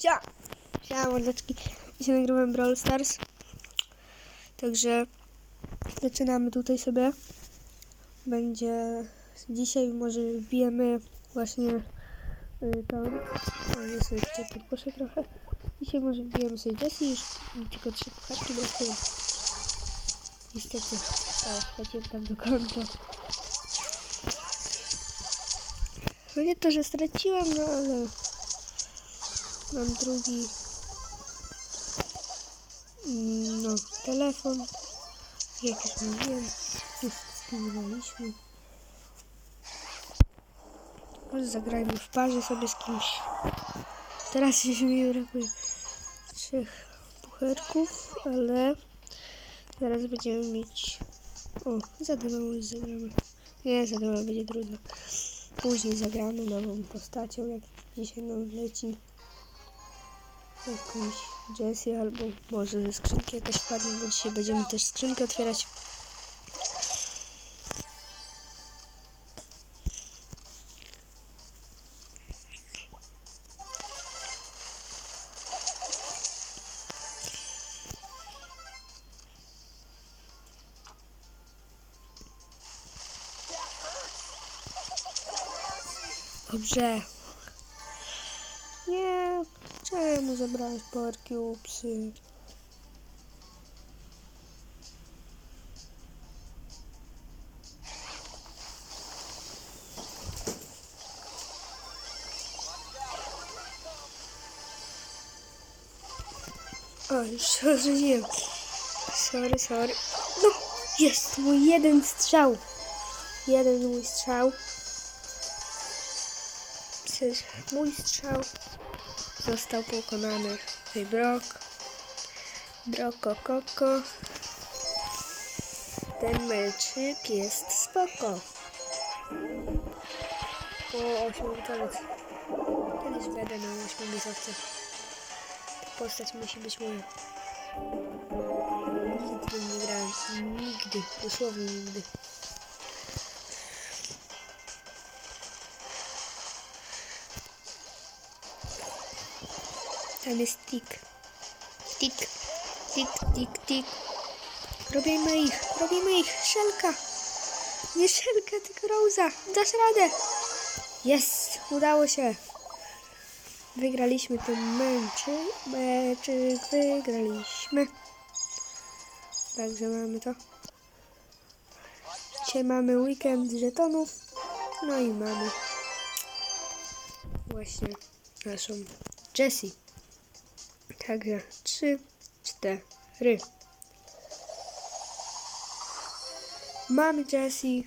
Cia! Cia, mordeczki. Dzisiaj nagrywam Brawl Stars. Także zaczynamy tutaj sobie. Będzie dzisiaj może wbijemy właśnie y, tam. O, ja sobie jeszcze trochę. Dzisiaj może wbijemy sobie Jessie już tylko trzy pucharki brakują. Niestety, ale wchodziłem tam do końca. No nie to, że straciłem, no ale mam drugi mm, no, telefon. Jak już mówiłem, już zginęliśmy. Może zagrajmy w parze sobie z kimś. Teraz już mi brakuje trzech pucherków, ale zaraz będziemy mieć... O, za dwa już zagramy. Nie, za dwa będzie trudno. Później zagramy nową postacią, jak dzisiaj nam leci jakąś Jessie albo może ze skrzynki jakaś wpadnie, bo dzisiaj będziemy też skrzynkę otwierać. Dobrze. Nie, czemu zabrałeś parki upsy? O, już się. Sorry, sorry. No, jest mój jeden strzał. Jeden mój strzał. Przecież mój strzał został pokonany. Brok. Broko koko. Ten meczyk jest spoko. O, 8 bitowiec. Kiedyś będę na 8 bitowce. Ta postać musi być moja. Nigdy nie grałem. Nigdy. Dosłownie nigdy. Tam jest tik. Tik, tik, tik. Robimy ich, robimy ich. Szelka. Nie szelka, tylko Rosa. Dasz radę. Jest, udało się. Wygraliśmy ten meczy, meczyk, wygraliśmy. Także mamy to. Dzisiaj mamy weekend żetonów. No i mamy właśnie naszą Jessie. Także trzy, cztery. Mamy Jessie.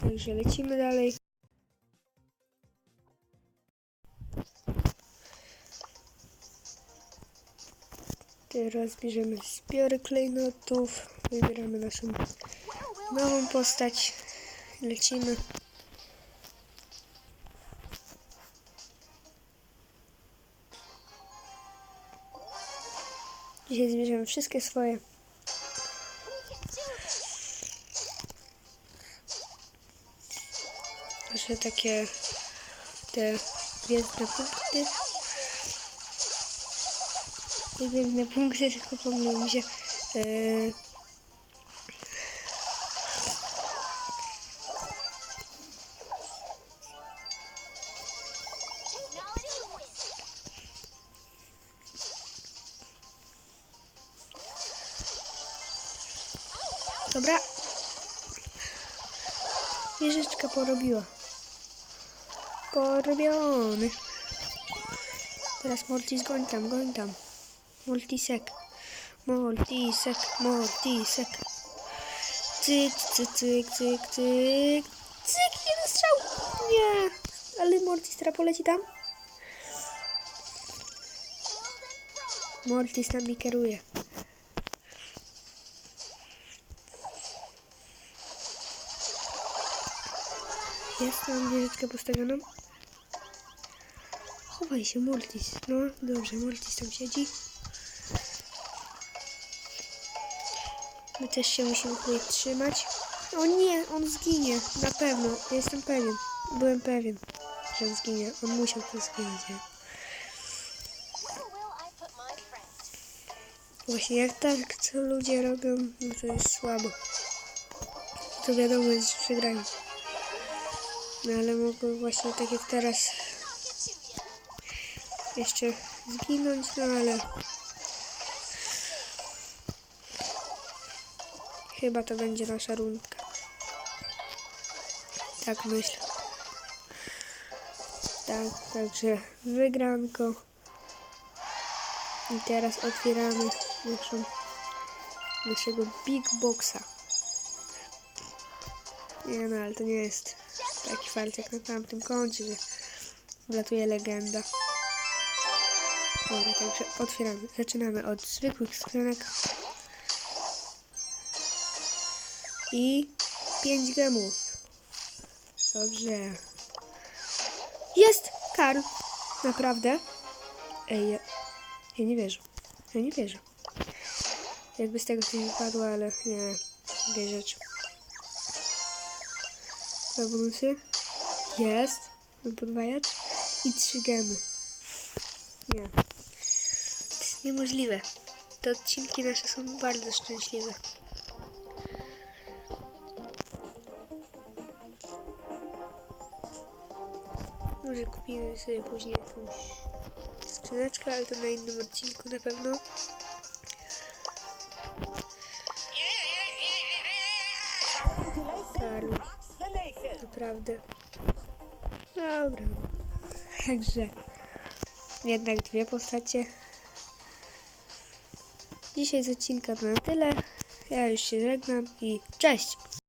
Także lecimy dalej. Teraz bierzemy zbiory klejnotów. Wybieramy naszą nową postać. Lecimy. Dzisiaj zbierzemy wszystkie swoje. Nasze takie te gwiezdne punkty. Nie gwiezdne punkty, tylko pomyliło mi się. Yy, Dobra. Wieżyczka porobiła. Porobiony. Teraz Mortis goń tam, goń tam. Multisek. Multisek, multisek. Cyk, cyk, cyk, cyk, cyk. Cyk, jeden strzał. Nie. Ale Mortis teraz poleci tam. Mortis tam mi kieruje. Mam wieżyczkę postawioną. Chowaj się, Mortis. No, dobrze, Mortis tam siedzi. My też się musimy tutaj trzymać. O nie, on zginie. Na pewno, ja jestem pewien. Byłem pewien, że on zginie. On musiał to zginąć. Nie? Właśnie jak tak co ludzie robią, no to jest słabo. To wiadomo jest, że. No ale mogą właśnie tak jak teraz jeszcze zginąć, no ale chyba to będzie nasza rundka. Tak myślę. Tak, także wygranko. I teraz otwieramy naszą, naszego Big Boxa. Nie no, ale to nie jest taki fart jak na tamtym koncie, że wlatuje legenda. Dobra, także otwieramy. Zaczynamy od zwykłych skrzynek. I 5 gemów. Dobrze. Jest! Karl! Naprawdę? Ej, ja, ja nie wierzę. Ja nie wierzę. Jakby z tego coś wypadło, ale nie. Dwie rzeczy. Bonusy. Jest. Podwajacz. I trzy gemy. Nie. To jest niemożliwe. Te odcinki nasze są bardzo szczęśliwe. Może kupimy sobie później jakąś skrzyneczkę, ale to na innym odcinku na pewno. Naprawdę. Dobra. Także jednak dwie postacie. Dzisiaj z odcinka to na tyle. Ja już się żegnam i cześć!